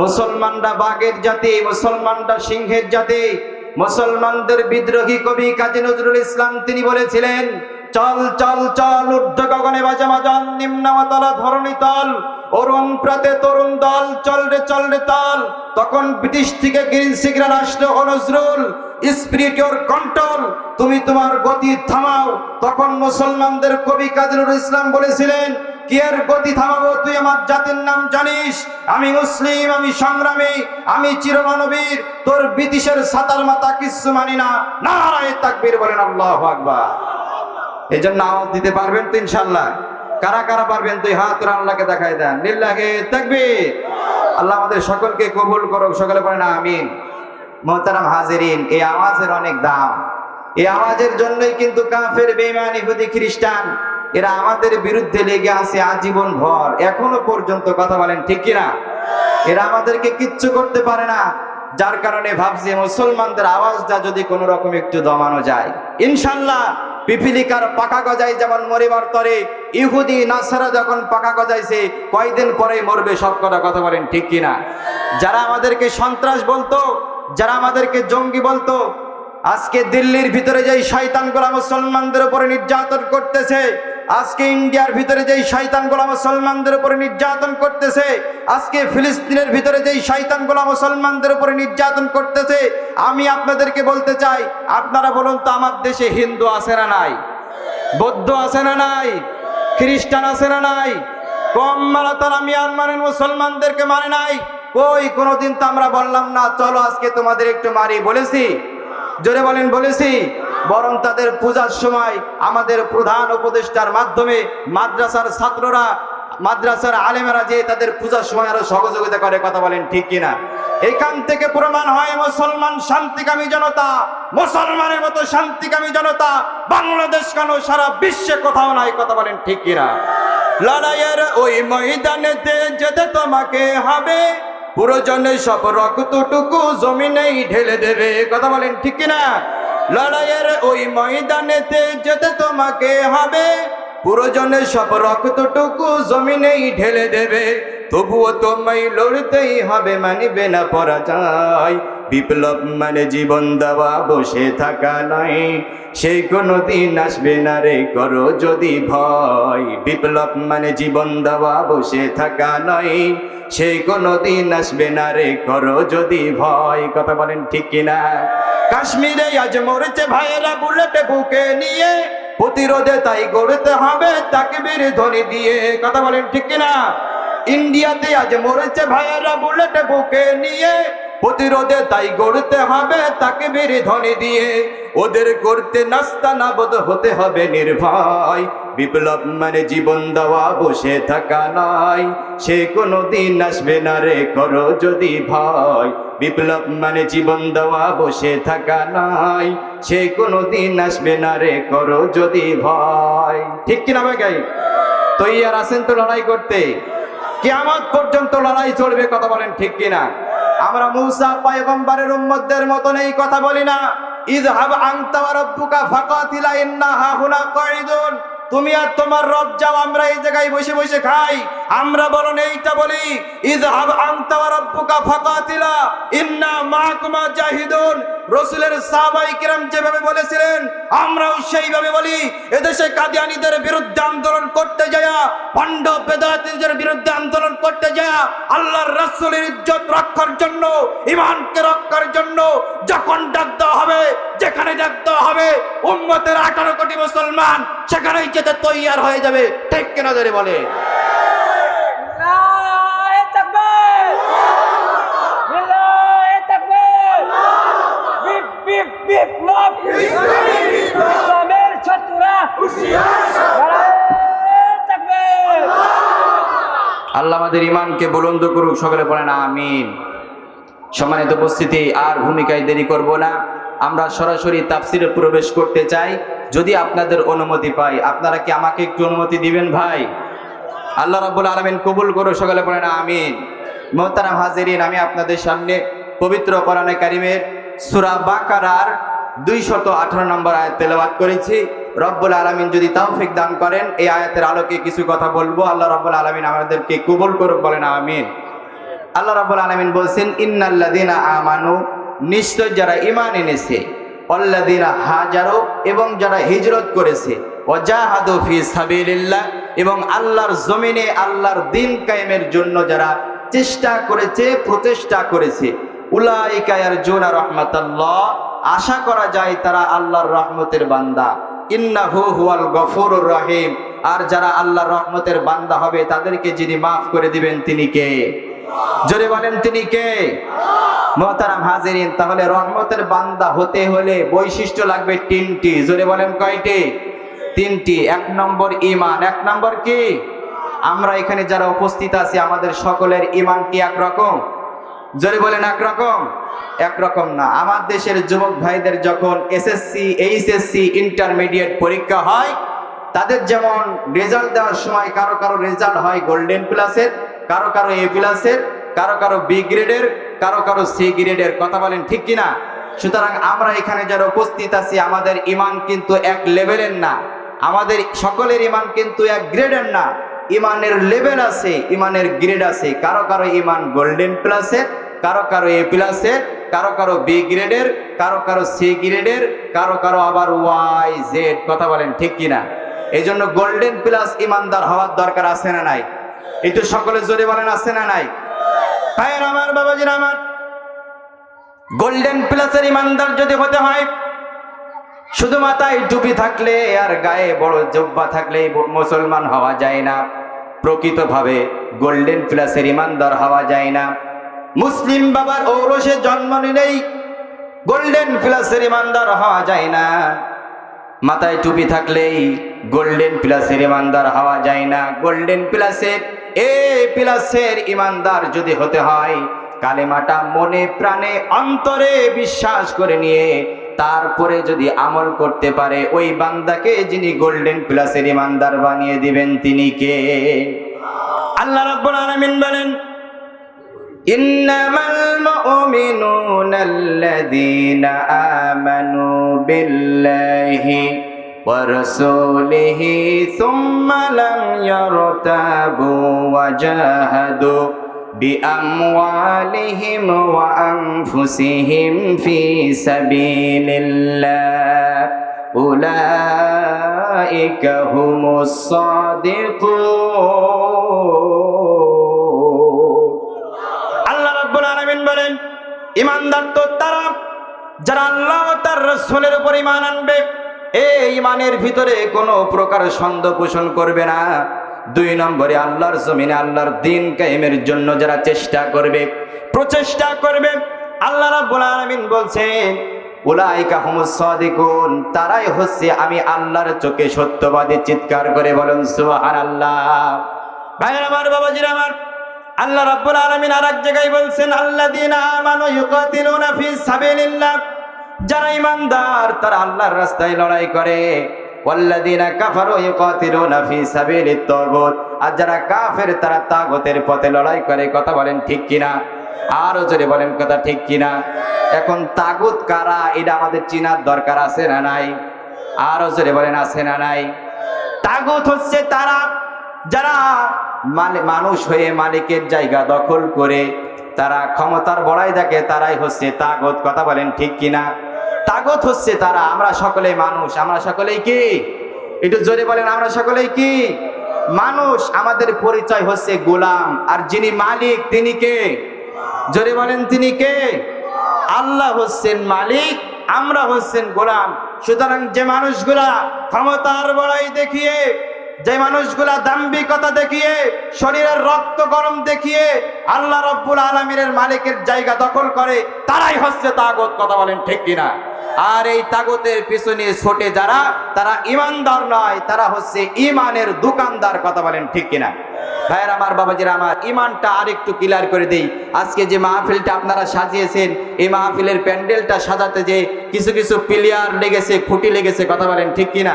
মুসলমানরা বাঘের জাতি, মুসলমানরা সিংহের জাতি, মুসলমানদের বিদ্রোহী কবি কাজী নজরুল ইসলাম তিনি বলেছিলেন, চল চল চল ঊর্ধ্ব গগনে বাজা নিম্নতল ধরণী তল, অরুণ প্রাতে তরুণ দল, চল রে চল রে তল। তখন ব্রিটিশ থেকে গ্রিন সিগন্যাল আসলো নজরুল স্পিরিট ইওর কন্ট্রোল, তুমি তোমার গতি থামাও। তখন মুসলমানদের কবি কাজী নজরুল ইসলাম বলেছিলেন, কি এর গতি থামাবো তুই আমার জাতির নাম জানিস? আমি মুসলিম, আমি সংগ্রামী, আমি চিরমানবীর, তোর ব্রিটিশের সাতার মাথা কিচ্ছু মানি না। নারায় তাকবীর বলেন, আল্লাহ আকবার। এই জন্য আওয়াজ দিতে পারবেন তো ইনশাল্লাহ কারা কারা পারবেন তুই হাত আল্লাহকে দেখাই দেন। লিল্লাহে তাকবীর। আল্লাহ আমাদের সকলকে কবুল করুক, সকলে বলেন, আমিন। মোহতারাম হাজিরিন, এই আওয়াজের অনেক দাম। এই আওয়াজের জন্যই কিন্তু কাফের বেঈমান ইহুদি খ্রিস্টান, এরা আমাদের বিরুদ্ধে লেগে আছে আজীবন ভর। এখনও পর্যন্ত কথা বলেন, ঠিক কিনা? এরা আমাদেরকে কিচ্ছু করতে পারে না, যার কারণে ভাবছি মুসলমানদের আওয়াজটা যদি কোনো রকম একটু দমানো যায়। ইনশাল্লাহ পিপিলিকার পাকা গজাই যেমন মরিবার তরে, ইহুদি, নাসারা যখন পাকা গজাইছে, কয়দিন পরে মরবে সব কটা কথা বলেন, ঠিক কিনা? যারা আমাদেরকে সন্ত্রাস বলতো যারা আমাদেরকে জঙ্গি বলতো, আজকে দিল্লির ভিতরে যেই শয়তানগুলা মুসলমানদের উপরে নির্যাতন করতেছে, আজকে ইন্ডিয়ার ভিতরে যেই শয়তানগুলা মুসলমানদের উপরে নির্যাতন করতেছে, আজকে ফিলিস্তিনের ভিতরে যেই শয়তানগুলা মুসলমানদের উপরে নির্যাতন করতেছে, আমি আপনাদেরকে বলতে চাই, আপনারা বলুন তো আমার দেশে হিন্দু আছে না নাই? বৌদ্ধ আছে না নাই? খ্রিস্টান আছে না নাই? কম মারা তারা মিয়ানমারের মুসলমানদেরকে মানে নাই? কই কোনোদিন তো আমরা বললাম না, চলো আজকে তোমাদের একটু মারি, বলেছি? জোরে বলেন, বলেছি? বরং তাদের পূজার সময় আমাদের প্রধান উপদেষ্টার মাধ্যমে মাদ্রাসার ছাত্ররা, মাদ্রাসার আলেমেরা যে তাদের পূজার সময় আরও সহযোগিতা করে, কথা বলেন ঠিক কিনা? এখান থেকে প্রমাণ হয় মুসলমান শান্তিকামী জনতা, মুসলমানের মতো শান্তিকামী জনতা, বাংলাদেশ কেন সারা বিশ্বে কোথাও নাই, কথা বলেন ঠিক কিনা? লড়াইয়ের ওই ময়দানেতে যেতে তোমাকে হবে। পুরোজনে সব রক্তটুকু জমিনেই ঢেলে দেবে। কথা বলেন ঠিক কিনা? লড়াইয়ের ওই ময়দানেতে যেতে তোমাকে হবে। পুরোজনে সব রক্তটুকু জমিনেই ঢেলে দেবে। তবুও তোমায় লড়তেই হবে, মানিবে না পরাজয়। বিপ্লব মানে জীবন দেওয়া, বসে থাকা নয়। সেই কোনো দিন আসবে না রে, করো যদি ভয়। বিপ্লব মানে জীবন দেওয়া, বসে থাকা নয়। সেই কোনো দিন আসবে না রে, করো যদি ভয়। কথা বলেন ঠিক কিনা? কাশ্মীরে আজ মরেছে ভাইয়েরা বুলেটে বুকে নিয়ে, প্রতিরোধে তাই গড়তে হবে তাকবীর ধ্বনি দিয়ে। কথা বলেন ঠিক কিনা? ইন্ডিয়াতে আজ মরেছে ভাইয়েরা বুলেটে বুকে নিয়ে, প্রতিরোধে তাই গড়তে হবে তাকে বেড়ে ধ্বনি দিয়ে। ওদের করতে নাস্তা নাবদ হতে হবে নির্ভয়। বিপ্লব মানে জীবন দেওয়া, বসে থাকা নয় সে কোনো দিন আসবে না রে, করো যদি ভয়। বিপ্লব মানে জীবন দেওয়া, বসে থাকা নয় সে কোনো দিন আসবে না রে, করো যদি ভয়। ঠিক কিনা ভাই তৈয়ার আছেন তো লড়াই করতে? কিয়ামত পর্যন্ত লড়াই চলবে, কথা বলেন ঠিক কিনা? আমরা মুসা, পয়গম্বরের উম্মতদের মতন এই কথা বলি না। ইযহাব আনতা ওয়া রাব্বুকা ফাকাতিলা ইন্নাহা হুনা কাঈদুন। তুমি আর তোমার রব যাও, আমরা এই জায়গায় বসে বসে খাই। আমরা বলুন এইটা বলি, ইযহাব আনতা ওয়া রাব্বুকা ফাকাতিলা, ইন্না মাআকুমা জাহিদুন। রসুলের সাহাবাই কিরাম যেভাবে বলেছিলেন, আমরাও সেইভাবে বলি, এদেশে কাদিয়ানিদের বিরুদ্ধে আন্দোলন করতে যায় ভণ্ড বেদাতিদের বিরুদ্ধে আন্দোলন করতে যায়, আল্লাহর রাসূলের ইজ্জত রক্ষার জন্য ইমানকে রক্ষার জন্য যখন ডাক হবে, যেখানে ডাক হবে, উম্মতের আঠারো কোটি মুসলমান সেখানেই যেতে তৈয়ার হয়ে যাবে। ঠিক কেনা ধরে বলে বিদায় তাকবীর বিদায় তাকবীর বিপ বিপ বিপ্লব ইসলামের ছাত্ররা বিদায় তাকবীর আল্লাহ আমাদের ইমানকে বুলন্দ করুক, সকলে বলেন আমিন। সম্মানিত উপস্থিতি, আর ভূমিকায় দেরি করব না। আমরা সরাসরি তাফসিরে প্রবেশ করতে চাই। যদি আপনাদের অনুমতি পাই, আপনারা কি আমাকে একটু অনুমতি দিবেন ভাই? আল্লাহ রাব্বুল আলামিন কবুল করো সকলে বলেন আমিন। মোহতারাম হাজিরিন, আমি আপনাদের সামনে পবিত্র কোরআনে কারিমের সূরা বাকারার দুইশত আঠারো নম্বর আয়াত তেলাওয়াত করেছি। রব্বুল আলামিন যদি তৌফিক দান করেন, এই আয়াতের আলোকে কিছু কথা বলব। আল্লাহ রব্বুল আলামিন আমাদেরকে কবুল করুক, বলেন আমিন। আল্লাহ রাব্বুল আলামিন বলছেন ইন্নাল্লাযীনা আমানু নিশ্চয় যারা ইমান এনেছে অল্লাযীনা হাজারু এবং যারা হিজরত করেছে, ওয়াজাহাদু ফি সাবিলিল্লাহ এবং আল্লাহর জমিনে আল্লাহর দিন কায়েমের জন্য যারা চেষ্টা করেছে, প্রচেষ্টা করেছে, উলাইকা ইয়ারজুনা রাহমাতাল্লাহ। আশা করা যায় তারা আল্লাহর রহমতের বান্দা। ইন্নাহু হুয়াল গফুরুর রহিম। আর যারা আল্লাহর রহমতের বান্দা হবে, তাদেরকে যিনি মাফ করে দিবেন, তিনি কে? জোরে বলেন, তিনি কে? মহতারাম হাজিরিন, তাহলে রহমতের বান্দা হতে হলে বৈশিষ্ট্য লাগবে তিনটি। জোরে বলেন, কয়টি? তিনটি। এক নম্বর ইমান এক নম্বর কি? আমরা এখানে যারা উপস্থিত আছি, আমাদের সকলের ইমান কি একরকম? জোরে বলেন একরকম? একরকম না। আমার দেশের যুবক ভাইদের যখন এসএসসি এইচএসসি ইন্টারমিডিয়েট পরীক্ষা হয়, তাদের যেমন রেজাল্ট দেওয়ার সময় কারও কারও রেজাল্ট হয় গোল্ডেন প্লাসের কারও কারও এ প্লাসের কারও কারও বি গ্রেডের কারও কারও সি গ্রেডের কথা বলেন ঠিক কিনা? সুতরাং আমরা এখানে যারা উপস্থিত আছি, আমাদের ইমান কিন্তু এক লেভেলের না। আমাদের সকলের ইমান কিন্তু এক গ্রেডের না। ইমানের লেভেল আছে, ইমানের গ্রেড আছে। কারও কারও ইমান গোল্ডেন প্লাসের কারও কারও এ প্লাসের কারও কারও বি গ্রেডের কারও কারও সি গ্রেডের কারও কারও আবার ওয়াই জেড কথা বলেন ঠিক কিনা? এই জন্য গোল্ডেন প্লাস ইমানদার হওয়ার দরকার আছে না নাই? একটু সকলে জোরে বলেন, আছে না নাই? আমার, বাবাজির আমার। গোল্ডেন প্লাসের ইমানদার যদি হতে হয় শুধু মাথায় টুপি থাকলে আর গায়ে বড় জব্বা থাকলে মুসলমান হওয়া যায় না। প্রকৃতভাবে গোল্ডেন প্লাসের ইমানদার হওয়া যায় না। মুসলিম বাবার ঔরসে জন্ম নিলেই গোল্ডেন প্লাসের ইমানদার হওয়া যায় না। মাথায় টুপি থাকলেই গোল্ডেন প্লাসের ইমানদার হওয়া যায় না। গোল্ডেন প্লাসের, এ প্লাসের ইমানদার যদি হতে হয়, কালেমাটা মনে প্রাণে, অন্তরে বিশ্বাস করে নিয়ে তারপরে যদি আমল করতে পারে ওই বান্দাকে যিনি গোল্ডেন প্লাসের ইমানদার বানিয়ে দিবেন তিনি কে আল্লাহ রাব্বুল আলামিন বলেন إنما المؤمنون الذين آمنوا بالله ورسوله ثم لم يرتابوا وجاهدوا بأموالهم وأنفسهم في سبيل الله أولئك هم الصادقون আল্লাহ রাব্বুল আলামিন বলেন ইমানদার তো তারা যারা আল্লাহ ও তার রাসূলের উপর ঈমান আনবে এই ঈমানের ভিতরে কোনো প্রকার সন্দেহ পোষণ করবে না দুই নম্বরে আল্লাহর জমিনে আল্লাহর দিন কায়েমের জন্য যারা চেষ্টা করবে, প্রচেষ্টা করবে, আল্লাহ রাব্বুল আলামিন বলছেন, উলাইকা হুমুস সাদিকুন, তারাই হচ্ছে আমি আল্লাহর চোখে সত্যবাদী চিৎকার করে বলুন, সুবহানাল্লাহ। ভাইয়ের আমার, বাবাজির আমার, আল্লাহ রাব্বুল আলামিন আরেক জায়গায় বলছেন, আল্লাযীনা আমানু ইউকাতিলুনা ফি সাবিলিল্লাহ, যারা ইমানদার তারা আল্লাহর রাস্তায় লড়াই করে। ওয়াল্লাযীনা কাফারু ইউকাতিলুনা ফি সাবিলিত তাগুত। আর যারা কাফের, তারা তাগুতের পথে লড়াই করে, কথা বলেন ঠিক কিনা? আরও জোরে বলেন কথা ঠিক কিনা? এখন তাগুত কারা? এটা আমাদের চিনার দরকার আছে না নাই? আরও জোরে বলেন আছে না নাই? তাগুত হচ্ছে তারা, যারা মানুষ হয়ে মালিকের জায়গা দখল করে, তারা ক্ষমতার বড়াই দেখে, তারাই হচ্ছে তাগত। কথা বলেন ঠিক কিনা? তাগত হচ্ছে তারা, আমরা সকলেই মানুষ। আমরা সকলেই কি? একটু জোরে বলেন, আমরা সকলেই কি? মানুষ। আমাদের পরিচয় হচ্ছে গোলাম। আর যিনি মালিক, তিনি কে? জোরে বলেন, তিনি কে? আল্লাহ হচ্ছেন মালিক, আমরা হচ্ছেন গোলাম। সুতরাং যে মানুষগুলা ক্ষমতার বড়াই দেখিয়ে, যে মানুষগুলা দাম্ভিকতা দেখিয়ে, শরীরের রক্ত গরম দেখিয়ে আল্লাহ রব্বুল আলমিনের মালিকের জায়গা দখল করে, তারাই হচ্ছে তাগত। কথা বলেন ঠিক কিনা? আর এই তাগতের পিছনে ছোটে যারা, তারা ইমানদার নয়, তারা হচ্ছে ইমানের দোকানদার, কথা বলেন ঠিক কিনা? ভাইয়ের, আমার বাবাজির, আমার ইমানটা আরেকটু ক্লিয়ার করে দেই। আজকে যে মাহফিলটা আপনারা সাজিয়েছেন, এই মাহফিলের প্যান্ডেলটা সাজাতে যে কিছু কিছু প্লেয়ার লেগেছে, খুঁটি লেগেছে, কথা বলেন ঠিক কিনা?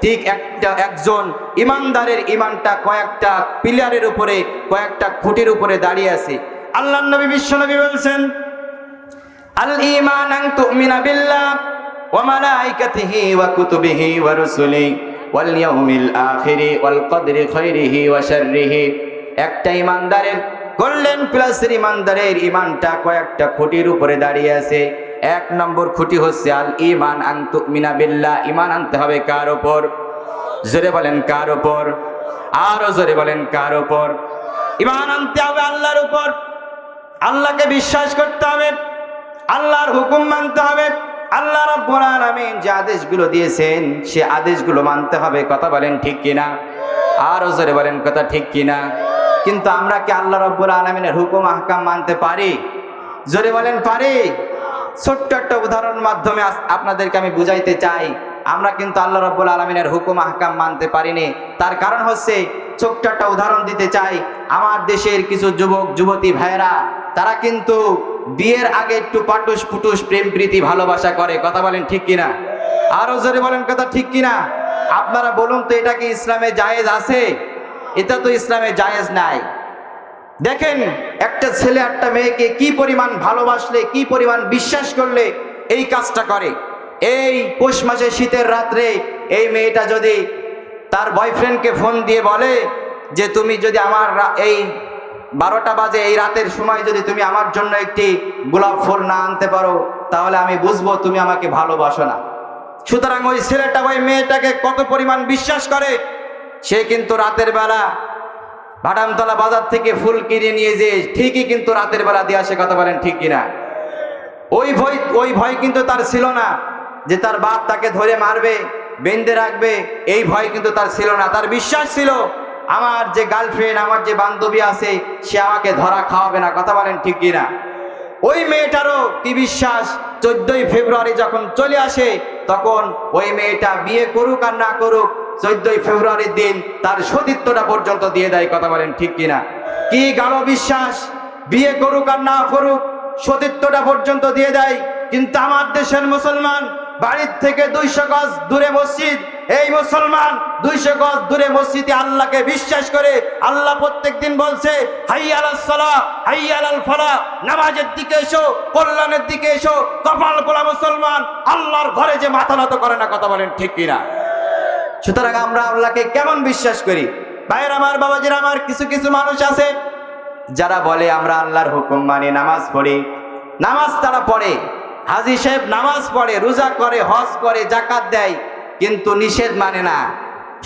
ঠিক একটা, একজন ইমানদারের ইমানটা কয়েকটা পিলারের উপরে, কয়েকটা খুঁটির উপরে দাঁড়িয়ে আছে। আল্লাহ নবী, বিশ্ব নবী বলছেন আল ইমান আন তুমিনা বিল্লাহ ওয়া মালাইকাতিহি ওয়া কুতুবিহি ওয়া রুসুলিহি ওয়াল ইয়াউমিল আখিরি ওয়াল কদরি খাইরিহি ওয়া একটা ইমানদারের কল্যাণ প্লাসের ইমানদারের ইমানটা কয়েকটা খুঁটির উপরে দাঁড়িয়ে আছে। এক নম্বর খুঁটি হচ্ছে আল ইমান আন্তু মিনা বিল্লাহ। ইমান আনতে হবে কার ওপর জোরে বলেন কার ওপর আরও জোরে বলেন কার ওপর ইমান আনতে হবে আল্লাহর উপর। আল্লাহকে বিশ্বাস করতে হবে। আল্লাহর হুকুম মানতে হবে। আল্লাহ রাব্বুল আলামিন যে আদেশগুলো দিয়েছেন, সে আদেশগুলো মানতে হবে। কথা বলেন ঠিক কিনা? আরও জোরে বলেন কথা ঠিক কিনা? কিন্তু আমরা কি আল্লাহ রাব্বুল আলামিনের হুকুম, আহকাম মানতে পারি? জোরে বলেন পারি? ছোট্ট একটা উদাহরণের মাধ্যমে আপনাদেরকে আমি বুঝাইতে চাই। আমরা কিন্তু আল্লাহ রাব্বুল আলামিনের হুকুম, আহকাম মানতে পারিনি। তার কারণ হচ্ছে, ছোট্ট একটা উদাহরণ দিতে চাই। আমার দেশের কিছু যুবক, যুবতী ভাইয়েরা তারা কিন্তু বিয়ের আগে একটু পাটুস পুটুস প্রেম প্রীতি ভালোবাসা করে। কথা বলেন ঠিক কিনা? আরও জোরে বলেন কথা ঠিক কিনা? আপনারা বলুন তো, এটা কি ইসলামে জায়েজ আছে? এটা তো ইসলামে জায়েজ নাই। দেখেন, একটা ছেলে, একটা মেয়েকে কি পরিমাণ ভালোবাসলে, কি পরিমাণ বিশ্বাস করলে এই কাজটা করে। এই পৌষ মাসে শীতের রাত্রে এই মেয়েটা যদি তার বয়ফ্রেন্ডকে ফোন দিয়ে বলে যে, তুমি যদি আমার এই বারোটা বাজে এই রাতের সময় যদি তুমি আমার জন্য একটি গোলাপ ফুল না আনতে পারো, তাহলে আমি বুঝব তুমি আমাকে ভালোবাসো না। সুতরাং ওই ছেলেটা ওই মেয়েটাকে কত পরিমাণ বিশ্বাস করে, সে কিন্তু রাতের বেলা ভাটামতলা বাজার থেকে ফুল কিনে নিয়ে যে ঠিকই কিন্তু রাতের বেলা দিয়ে আসে, কথা বলেন ঠিক কিনা? ওই ভয় ওই ভয় কিন্তু তার ছিল না যে তার বাপ তাকে ধরে মারবে, বেঁধে রাখবে, এই ভয় কিন্তু তার ছিল না। তার বিশ্বাস ছিল আমার যে গার্লফ্রেন্ড আমার যে বান্ধবী আছে, সে আমাকে ধরা খাওয়াবে না, কথা বলেন ঠিক কিনা? ওই মেয়েটারও কি বিশ্বাস? চোদ্দই ফেব্রুয়ারি যখন চলে আসে, তখন ওই মেয়েটা বিয়ে করুক আর না করুক, চোদ্দই ফেব্রুয়ারির দিন তার সতীত্বটা পর্যন্ত দিয়ে দেয়, কথা বলেন ঠিক কিনা? কি গাঢ় বিশ্বাস? বিয়ে করুক আর না করুক, সতীত্বটা পর্যন্ত দিয়ে দেয়। কিন্তু আমার দেশের মুসলমান বাড়ির থেকে দুইশো গজ দূরে মসজিদ এই মুসলমান, দুইশো গজ দূরে মসজিদে আল্লাহকে বিশ্বাস করে আল্লাহ প্রত্যেক দিন বলছে, হাই হাইয়াল সালা হাইয়াল ফলা নামাজের দিকে এসো, কল্যাণের দিকে এসো, কপাল পোলা মুসলমান, আল্লাহর ঘরে যে মাথা নত করে না, কথা বলেন ঠিক কিনা? সুতরাং আমরা আল্লাহকে কেমন বিশ্বাস করি? ভাইয়ের আমার, বাবাজির আমার, কিছু কিছু মানুষ আছে, যারা বলে, আমরা আল্লাহর হুকুম মানি, নামাজ পড়ি। নামাজ তারা পড়ে। হাজি সাহেব নামাজ পড়ে, রোজা করে, হজ করে জাকাত দেয়। কিন্তু নিষেধ মানে না।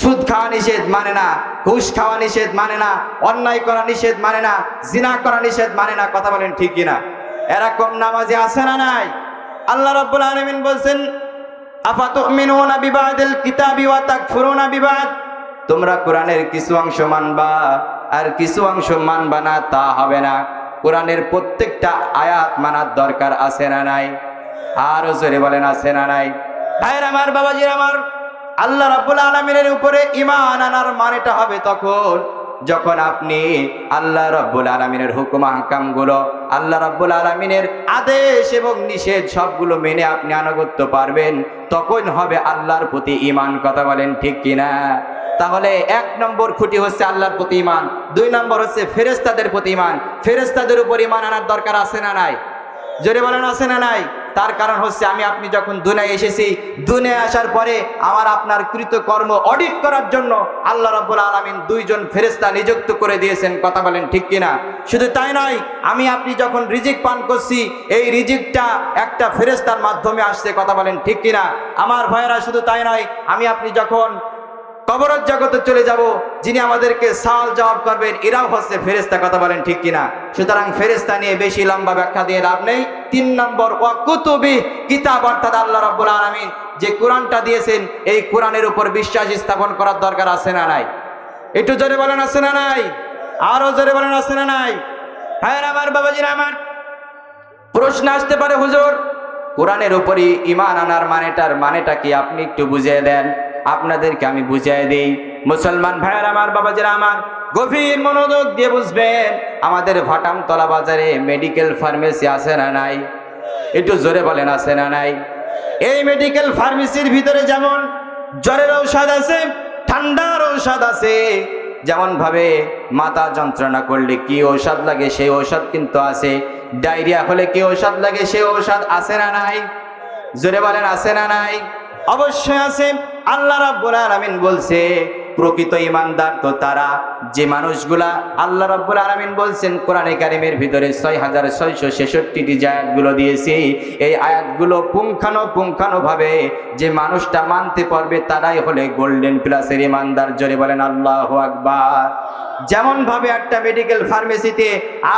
সুদ খাওয়া নিষেধ মানে না, ঘুষ খাওয়া নিষেধ মানে না, অন্যায় করা নিষেধ মানে না, জিনা করা নিষেধ মানে না, কথা বলেন ঠিক কিনা। এরকম নামাজে আছে না নাই? আল্লাহ রাব্বুল আলামিন বলছেন, আফাতুমিনুনা বিবাদিল কিতাবি ওয়া তাকফুরুনা বিবাদ? তোমরা কোরআনের কিছু অংশ মানবা, আর কিছু অংশ মানবা না, তা হবে না। কোরআনের প্রত্যেকটা আয়াত মানার দরকার আছে না নাই? আরও জোরে বলেন, আছে না নাই? ভাইয়ের আমার, বাবাজির আমার, আল্লাহ রাব্বুল আলামিনের উপরে ইমান আনার মানেটা হবে তখন, যখন আপনি আল্লাহ রব্বুল আলামিনের হুকুম, আহকামগুলো আল্লাহ রব্বুল আলামিনের আদেশ এবং নিষেধ সবগুলো মেনে আপনি আনুগত্য পারবেন, তখন হবে আল্লাহর প্রতি ঈমান, কথা বলেন ঠিক কিনা? তাহলে এক নম্বর খুঁটি হচ্ছে আল্লাহর প্রতি ঈমান, দুই নম্বর হচ্ছে ফেরেশতাদের প্রতি ঈমান, ফেরেশতাদের উপর ইমান আনার দরকার আছে না নাই? জোরে বলেন, আছে না নাই? তার কারণ হচ্ছে আমি আপনি যখন দুনিয়ায় এসেছি, দুনিয়ায় আসার পরে আমার আপনার কৃতকর্ম অডিট করার জন্য আল্লাহ রাব্বুল আলামিন দুইজন ফেরেশতা নিযুক্ত করে দিয়েছেন। কথা বলেন ঠিক কিনা? শুধু তাই নয়, আমি আপনি যখন রিজিক পান করছি, এই রিজিকটা একটা ফেরেশতার মাধ্যমে আসছে। কথা বলেন ঠিক কিনা? আমার ভাইয়েরা, শুধু তাই নয়, আমি আপনি যখন কবরত জগতে চলে যাব, যিনি আমাদেরকে সাল জবাব করবেন, এরাও হচ্ছে ফেরেস্তা কথা বলেন ঠিক কিনা? সুতরাং ফেরেস্তা নিয়ে বেশি লম্বা ব্যাখ্যা দিয়ে লাভ নেই। তিন নম্বর ওয়াকুতুবি কিতাব, অর্থাৎ আল্লাহ রাব্বুল আলামিন যে কোরআনটা দিয়েছেন, এই কোরআনের উপর বিশ্বাস স্থাপন করার দরকার আছে না নাই? একটু জোরে বলেন, আছে না নাই? আরও জোরে বলেন, আছে না নাই? হ্যাঁ আমার বাবাজিরা আমার। প্রশ্ন আসতে পারে, হুজুর। কোরআনের উপরই ইমান আনার মানেটার মানেটা কি? আপনি একটু বুঝিয়ে দেন। আপনাদেরকে আমি বুঝিয়ে দিই। মুসলমান ভাইয়ার আমার, বাবাজিরা আমার, গভীর মনোযোগ দিয়ে বুঝবেন, আমাদের ভাটামতলা বাজারে মেডিকেল ফার্মেসি আছে না নাই? একটু জোরে বলেন, আছে না নাই? এই মেডিকেল ফার্মেসির ভিতরে যেমন জ্বরের ঔষধ আছে, ঠান্ডার ঔষধ আছে যেমন ভাবে মাথা যন্ত্রণা করলে কি ঔষধ লাগে, সেই ঔষধ কিন্তু আছে। ডায়রিয়া হলে কি ঔষধ লাগে, সেই ঔষধ আছে না নাই? জোরে বলেন, আছে না নাই? অবশ্যই আছে। আল্লাহ রাব্বুল আলামিন বলছে, প্রকৃত ইমানদার তো তারা। যে মানুষগুলা আল্লাহ রাব্বুল আলামিন বলছেন, কোরআনে কারিমের ভিতরে ছয় হাজার ছয়শো ছেষট্টিটি যে আয়াতগুলো দিয়েছি, এই আয়াতগুলো পুঙ্খানো পুঙ্খানো ভাবে যে মানুষটা মানতে পারবে, তারাই হলে গোল্ডেন প্লাসের ইমানদার জোরে বলেন, আল্লাহ আকবার। যেমন ভাবে একটা মেডিকেল ফার্মেসিতে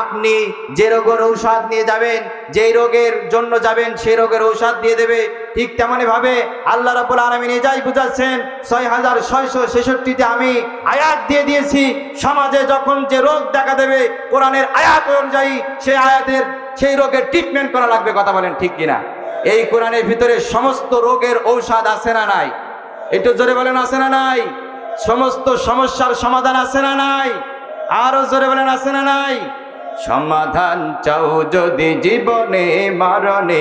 আপনি যে রোগের ঔষধ নিয়ে যাবেন, যেই রোগের জন্য যাবেন, সেই রোগের ঔষধ দিয়ে দেবে ঠিক তেমনি ভাবে আল্লাহ রাবুল আলমিন এটাই বুঝাচ্ছেন ছয় হাজার ছয়শো ছেষট্টিতে আমি আয়াত দিয়ে দিয়েছি, সমাজে যখন যে রোগ দেখা দেবে, কোরআনের আয়াত অনুযায়ী সেই আয়াতের, সেই রোগের ট্রিটমেন্ট করা লাগবে, কথা বলেন ঠিক কিনা? এই কোরআনের ভিতরে সমস্ত রোগের ঔষধ আছে না নাই? একটু জোরে বলেন, আছে না নাই? সমস্ত সমস্যার সমাধান আছে না নাই? আরও জোরে বলেন, আছে না নাই? সমাধান চাও যদি জীবনে, মারণে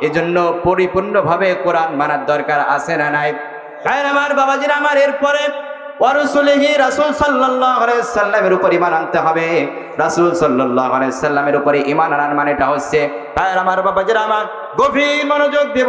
এজন্য পরিপূর্ণভাবে কোরআন মানার দরকার আছে না নাই? আমার বাবাজির আমার এরপরে সাল্লামের উপর আনতে হবে। সাল্লামের গভীর মনোযোগ দিয়ে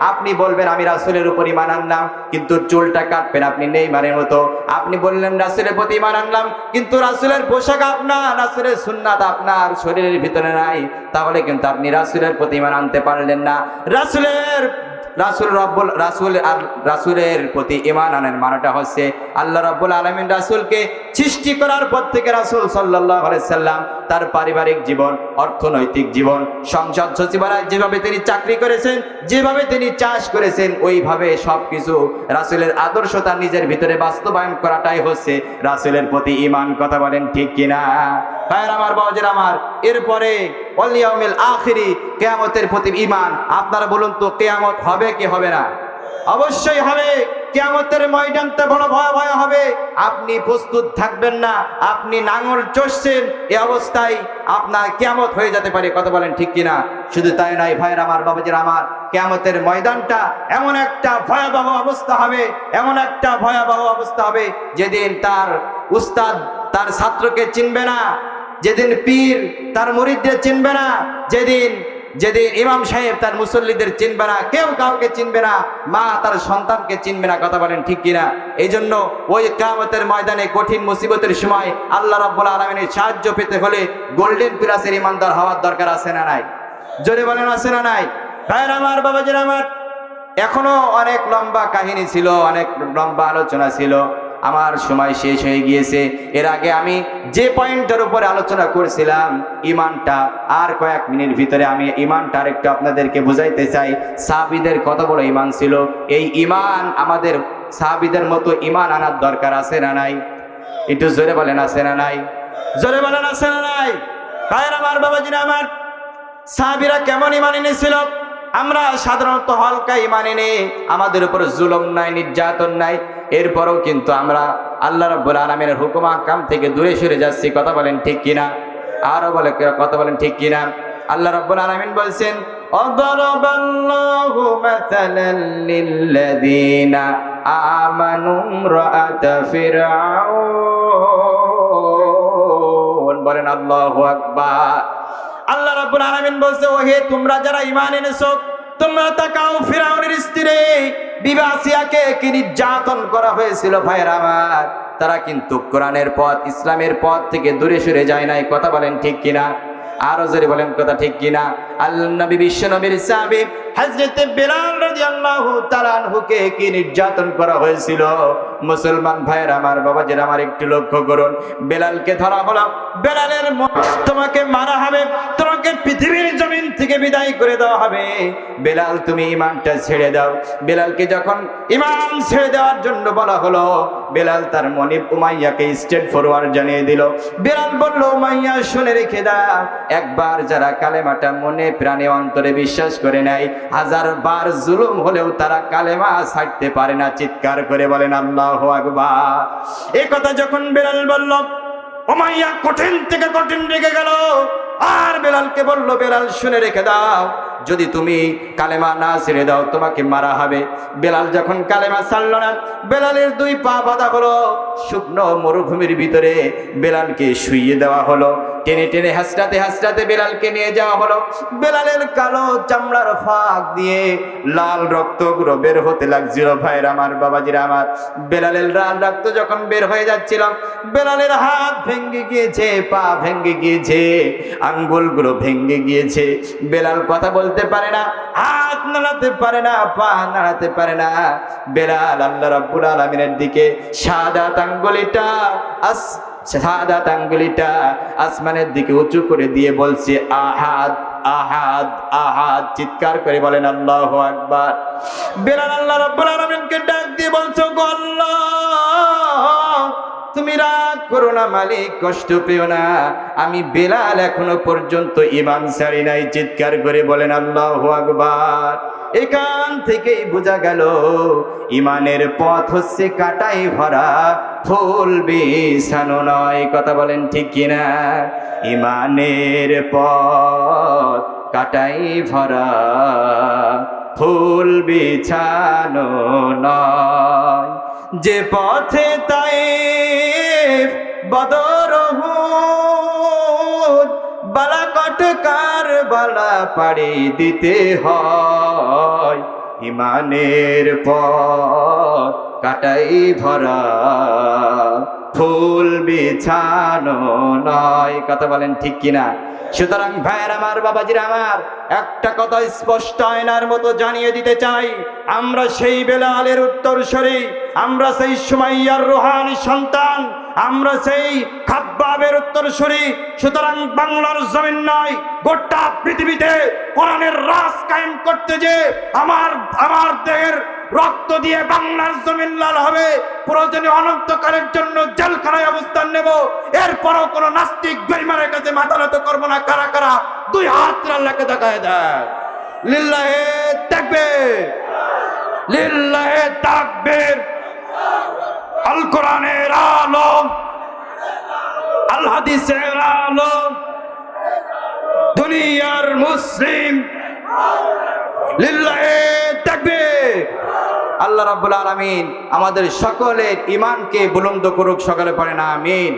আপনি বলবেন, আমি রাসূলের উপর ইমান আনলাম, কিন্তু চুলটা কাটবেন আপনি নেই নেইমারের মতো। আপনি বললেন, রাসূলের প্রতি ঈমান আনলাম, কিন্তু রাসূলের পোশাক আপনার, রাসূলের সুন্নাত আপনার, শরীরের ভিতরে নাই। তাহলে কিন্তু আপনি রাসূলের প্রতি ঈমান আনতে পারলেন না। রাসূলের রাসুল রব্বুল রাসুল আর রাসুলের প্রতি ইমান আনের মানাটা হচ্ছে আল্লাহ রব্বুল আলমিন রাসুলকে সৃষ্টি করার পর থেকে রাসুল সাল্লাহ সাল্লাম তার পারিবারিক জীবন, অর্থনৈতিক জীবন, সংসদ সচিবালয় যেভাবে তিনি চাকরি করেছেন, যেভাবে তিনি চাষ করেছেন, ওইভাবে সব কিছু রাসুলের আদর্শ তার নিজের ভিতরে বাস্তবায়ন করাটাই হচ্ছে রাসুলের প্রতি ইমান কথা বলেন ঠিক কিনা? ভাইয়ের আমার আমার, এরপরে অলিয়াউমিল আখিরি, কেয়ামতের প্রতি ইমান আপনারা বলুন তো, কেয়ামত হবে কি হবে না? অবশ্যই হবে। কেয়ামতের ময়দানটা বড় ভয়াবহ হবে। আপনি প্রস্তুত থাকবেন না, আপনি নাঙল চষছেন, এ অবস্থায় আপনার কেয়ামত হয়ে যেতে পারে। কথা বলেন ঠিক কিনা? শুধু তাই নয়, ভাইয়ের আমার বাবাজির আমার, কেয়ামতের ময়দানটা এমন একটা ভয়াবহ অবস্থা হবে, এমন একটা ভয়াবহ অবস্থা হবে, যেদিন তার উস্তাদ, তার ছাত্রকে চিনবে না যেদিন পীর তার মুরিদদের চিনবে না, যেদিন যেদিন ইমাম সাহেব তার মুসল্লিদের চিনবে না, কেউ কাউকে চিনবে না, মা তার সন্তানকে চিনবে না, কথা বলেন ঠিক কিনা? এই জন্য ওই কামতের ময়দানে কঠিন মুসিবতের সময় আল্লাহ রাব্বুল আলমিনের সাহায্য পেতে হলে গোল্ডেন প্লাসের ইমানদার হওয়ার দরকার আছে না নাই? জোরে বলেন আছে না নাই? ভাইয়ের আমার, বাবাজির আমার, এখনও অনেক লম্বা কাহিনী ছিল, অনেক লম্বা আলোচনা ছিল। আমার সময় শেষ হয়ে গিয়েছে। এর আগে আমি যে পয়েন্টের উপরে আলোচনা করছিলাম, ইমানটা আর কয়েক মিনিট ভিতরে আমি ইমানটা আরেকটু আপনাদেরকে বুঝাইতে চাই। সাহাবিদের কত বড় ইমান ছিল? এই ইমান আমাদের সাহাবিদের মতো ইমান আনার দরকার আছে না নাই? একটু জোরে বলেন, আছে না নাই? জোরে বলেন, আছে না নাই? ভাইয়ের, আমার বাবাজিরা, আমার সাহাবিরা কেমন ইমান এনেছিল? আমরা সাধারণত হলকাই মানে নেই, আমাদের উপর জুলম নাই, নির্যাতন নাই। এরপরেও কিন্তু আমরা আল্লাহ রব্বুল আলমিনের হুকুম কাম থেকে দূরে সরে যাচ্ছি, কথা বলেন ঠিক কিনা? আরও বলে কথা বলেন ঠিক কিনা? আল্লাহ রব্বুল আলমিন বলছেন বলেন, আল্লাহ আকবা আল্লাহ রাব্বুল আলামিন বলছে, ওহে তোমরা যারা ঈমান এনেছো, তোমরা তাকাও ফিরাউনের স্ত্রী, বিবাসিয়াকে কি নির্যাতন করা হয়েছিল ভাইয়ের আমার? তারা কিন্তু কোরআনের পথ, ইসলামের পথ থেকে দূরে সরে যায় নাই। কথা বলেন ঠিক কিনা? আরও জোরে বলেন, কথা ঠিক কিনা? আল্লাহ নবী, বিশ্ব নবীর সাহাবী হযরতে বেলাল রাদিয়াল্লাহু তাআলা আনহুকে কি নির্যাতন করা হয়েছিল? মুসলমান ভাইয়ের আমার বাবাজির আমার একটু লক্ষ্য করুন। বেলালকে ধরা হলো। বেলালের তোমাকে মারা হবে। তোমাকে পৃথিবীর জমিন থেকে বিদায় করে দেওয়া হবে। বেলাল, তুমি ইমানটা ছেড়ে দাও। বেলালকে যখন ইমান ছেড়ে দেওয়ার জন্য বলা হলো, বেলাল তার মনিব উমাইয়াকে স্টেট ফরওয়ার্ড জানিয়ে দিল। বেলাল বলল, উমাইয়া, শুনে রেখে দাও। একবার যারা কালেমাটা মনে প্রাণে অন্তরে বিশ্বাস করে নেয় হাজার বার জুলুম হলেও তারা কালেমা ছাড়তে পারে না, চিৎকার করে বলেন, আল্লাহ আকবার। এই কথা যখন বেলাল বলল ওমাইয়া কঠিন থেকে কঠিন রেখে গেল। আর বেলালকে বলল, বেলাল, শুনে রেখে দাও, যদি তুমি কালেমা না ছেড়ে দাও, তোমাকে মারা হবে। বেলাল যখন কালেমা ছাড়ল না, বেলালের দুই পা বাঁধা হলো, শুকনো মরুভূমির ভিতরে বেলালকে শুইয়ে দেওয়া হলো। টেনে টেনে হাসরাতে হাসরাতে বেলালকে নিয়ে যাওয়া হলো। বেলালের কালো চামড়ার ফাঁক দিয়ে লাল রক্তগুলো বের হতে লাগছিল, ভাইয়ের আমার, বাবাজির আমার। বেলালের লাল রক্ত যখন বের হয়ে যাচ্ছিল, বেলালের হাত ভেঙে গিয়েছে, পা ভেঙে গিয়েছে, আঙ্গুলগুলো ভেঙে গিয়েছে। বেলাল কথা বলতে পারে না, হাত নাড়াতে পারে না, পা নাড়াতে পারে না। বেলাল আল্লাহ রাব্বুল আলামিনের দিকে সাদা আঙ্গুলিটা আস সাদা আঙ্গুলিটা আসমানের দিকে উঁচু করে দিয়ে বলছে, আহাদ আহাদ আহাদ। চিৎকার করে বলেন, আল্লাহ আকবার। বেলাল আল্লাহ রাব্বুল আলামিনকে ডাক দিয়ে বলছো আল্লাহ, তুমি রাগ করো না মালিক, কষ্ট পেও না। আমি বেলাল এখনও পর্যন্ত ইমান ছাড়ি নাই। চিৎকার করে বলেন, আল্লাহ আকবার। এখান থেকেই বোঝা গেল, ইমানের পথ হচ্ছে কাটাই ভরা, ফুল বিছানো নয়। কথা বলেন ঠিক কিনা? ইমানের পথ কাটাই ভরা, ফুল বিছানো নয়। যে পথে তাই বদর হুদ, বালাকট কার বালা পাড়ি দিতে হয়। ইমানের পথ কাটাই ভরা ফুল বিছানো নয়। কথা বলেন ঠিক কিনা? সুতরাং ভাইয়ের আমার বাবাজির আমার একটা কথা স্পষ্ট আয়নার মতো জানিয়ে দিতে চাই। আমরা সেই বেলালের উত্তরসূরি আমরা সেই সুমাইয়ার রোহানি সন্তান আমরা সেই খাব্বাবের উত্তরসূরি সুতরাং বাংলার জমিন নয়, গোটা পৃথিবীতে কোরআনের রাজ কায়েম করতে যে আমার আমার দেহের রক্ত দিয়ে বাংলার জমিন লাল হবে, প্রয়োজনে অনন্তকালের জন্য জেলখানায় অবস্থান নেব, এরপরও কোন নাস্তিক বেইমানের কাছে মাথা নত করব না, কারা কারা? দুই হাত আল্লাহকে দেখায় দেয় লিল্লাহে দেখবে লিল্লাহে তাকবীর। আল কোরআনের আল। হাদিসের আলম দুনিয়ার মুসলিম। আল্লাহ রাবুল আলমিন আমাদের সকলের ইমানকে বুলন্দ করুক, সকলে পড়ে না, আমিন।